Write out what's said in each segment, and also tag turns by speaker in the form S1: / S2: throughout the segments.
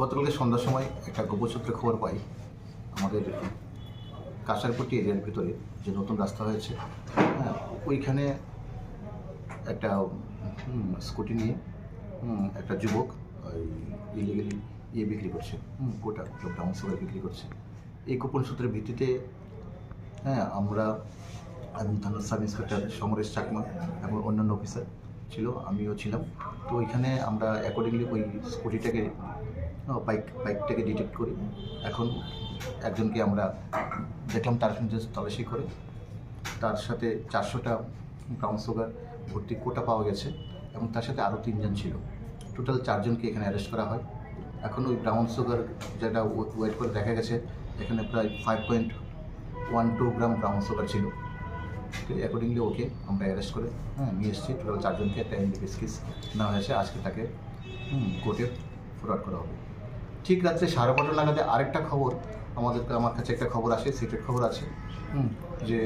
S1: গতকালকে সন্ধ্যার সময় একটা গোপসূত্রে খবর পাই। আমাদের কাঁসারপট্টি এরিয়ার ভিতরে যে নতুন রাস্তা হয়েছে হ্যাঁ ওইখানে একটা স্কুটি নিয়ে একটা যুবক ইলিগালি ইয়ে বিক্রি করছে গোটা ব্রাউন সুগার বিক্রি করছে। এই গোপন সূত্রের ভিত্তিতে হ্যাঁ আমরা এবং থানার সাব ইন্সপেক্টর সমরেশ চাকমা এবং অন্যান্য অফিসার ছিল, আমিও ছিলাম। তো ওইখানে আমরা অ্যাকর্ডিংলি ওই স্কুটিটাকে বাইক বাইকটাকে ডিটেক্ট করি। এখন একজনকে আমরা দেখলাম, তার সঙ্গে তল্লাশি করে। তার সাথে চারশোটা ব্রাউন সুগার ভর্তি কোটা পাওয়া গেছে এবং তার সাথে আরও তিনজন ছিল। টোটাল চারজনকে এখানে অ্যারেস্ট করা হয়। এখন ওই ব্রাউন সুগার যেটা ওয়েট করে দেখা গেছে, এখানে প্রায় five point one two gram brown sugar ছিল। অ্যাকর্ডিংলি ওকে আমরা অ্যারেস্ট করে হ্যাঁ নিয়ে এসেছি। টোটাল চারজনকে একটা এনডিপিএস কেস নেওয়া হয়েছে। আজকে তাকে কোর্টে ফরওয়ার্ড করা হবে। ঠিক রাত্রে সাড়ে বারোটা নাগাদে আরেকটা খবর আমাদের আমার কাছে একটা খবর আসে সিক্রেট খবর আছে হুম, যে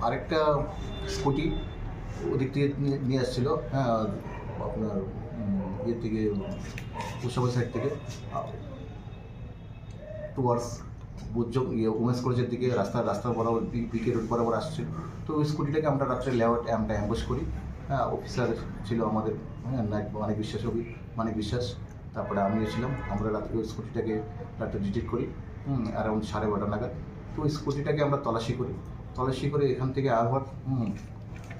S1: আরেকটা স্কুটি ওদিক থেকে নিয়ে- আসছিল হ্যাঁ আপনার ইয়ে থেকে উৎসবের সাইড থেকে টুয়ার্ডস বুজ্জ ইয়ে উমেন্স কলেজের দিকে রাস্তা রাস্তার বরাবর বিকে রোড বরাবর আসছিল। তো ওই স্কুটিটাকে আমরা রাত্রে লেআউট আমরা অ্যাম্বুশ করি। হ্যাঁ অফিসার ছিল আমাদের হ্যাঁ মানিক বিশ্বাস অভি, মানিক বিশ্বাস। তারপরে আমিও ছিলাম। আমরা রাত্রে ওই স্কুটিটাকে রাত্রে ডিটেক্ট করি অ্যারাউন্ড সাড়ে বারোটা নাগাদ। তো ওই স্কুটিটাকে আমরা তলাশি করি। তলাশি করে এখান থেকে আবার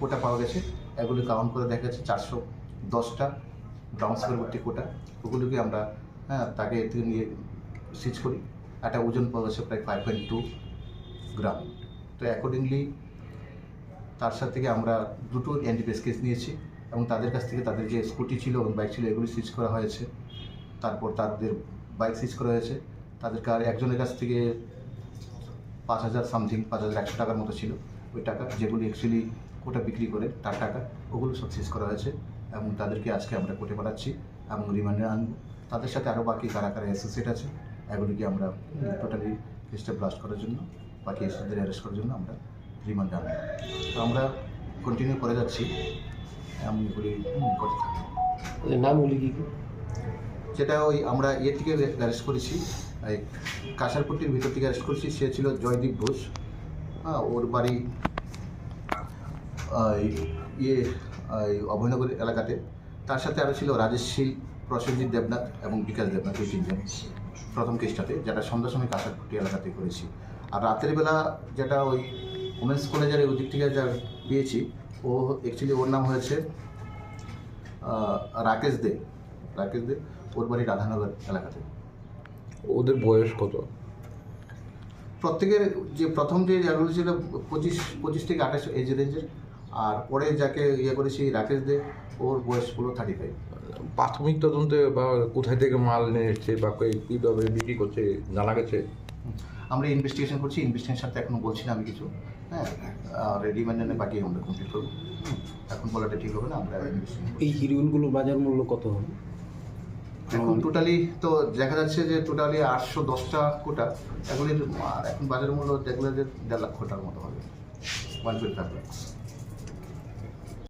S1: কোটা পাওয়া গেছে। এগুলি কাউন্ট করে দেখা যাচ্ছে চারশো দশটা ব্রাউন সুগারবর্তী কোটা। ওগুলোকে আমরা হ্যাঁ তাকে নিয়ে সিজ করি। একটা ওজন গেছে প্রায় ফাইভ পয়েন্ট টু গ্রাম তো অ্যাকর্ডিংলি তার সাথে থেকে আমরা দুটো অ্যান্টিপেস কেস নিয়েছি এবং তাদের কাছ থেকে তাদের যে স্কুটি ছিল এবং বাইক ছিল এগুলি সিজ করা হয়েছে। তারপর তাদের বাইক সিজ করা হয়েছে। তাদের কার একজনের কাছ থেকে পাঁচ হাজার সামথিং পাঁচ হাজার একশো টাকার মতো ছিল ওই টাকা, যেগুলি অ্যাকচুয়ালি কোটা বিক্রি করে তার টাকা, ওগুলো সব সিজ করা হয়েছে এবং তাদেরকে আজকে আমরা কোটে পাঠাচ্ছি এবং রিমান্ডে আনব। তাদের সাথে আরও বাকি কারা কারা অ্যাসোসিয়েট আছে। এগুলিকে আমরা টোটালি কেসটা ব্লাস্ট করার জন্য বাকি এসেদের অ্যারেস্ট করার জন্য আমরা রিমান্ড আনব তো আমরা কন্টিনিউ করে যাচ্ছি। এগুলি হুম, করতে
S2: ওদের নামগুলি কি?
S1: যেটা ওই আমরা ইয়ে থেকে অ্যারেস্ট করেছি এই কাঁসারপট্টির ভিতর থেকে অ্যারেস্ট করেছি সে ছিল জয়দীপ ঘোষ। হ্যাঁ ওর বাড়ি ইয়ে অভয়নগর এলাকাতে। তার সাথে আরও ছিল রাজেশ শীল প্রসেনজিৎ দেবনাথ এবং বিকাশ দেবনাথ এই তিনজন। প্রথম কেসটাতে যেটা সন্ধ্যার সময় কাঁসারপট্টি এলাকাতে করেছি। আর রাতের বেলা যেটা ওই উমেন্স কলেজের ওই দিক থেকে যা পেয়েছি ও অ্যাকচুয়ালি ওর নাম হয়েছে রাকেশ দে। রাকেশ দে ওর বাড়ি রাধানগর এলাকাতে।
S2: ওদের বয়স কত?
S1: প্রত্যেকের যে প্রথম যে জায়গাগুলো ছিল পঁচিশ পঁচিশ থেকে আঠাশ এজ রেঞ্জের আর পরে যাকে ইয়ে করেছি রাকেশ দে ওর বয়স হলো থার্টি ফাইভ
S2: প্রাথমিক তদন্তে বা কোথায় থেকে মাল নিয়ে এসছে বা কীভাবে বিক্রি করছে জানা গেছে?
S1: আমরা ইনভেস্টিগেশন করছি ইনভেস্টিগেশন সাথে এখনও বলছি না আমি কিছু। হ্যাঁ আর রিমান্ডে বাকি আমরা কমপ্লিট করব। এখন বলাটা ঠিক হবে না আমরা
S3: এই হিরোইনগুলোর বাজার মূল্য কত হবে?
S1: এখন টোটালি তো দেখা যাচ্ছে যে টোটালি আটশো দশটা কোটা। এগুলির আহ, এখন বাজার মূল্য দেখলে যে দেড় লাখ কোটার মতো হবে। One twenty five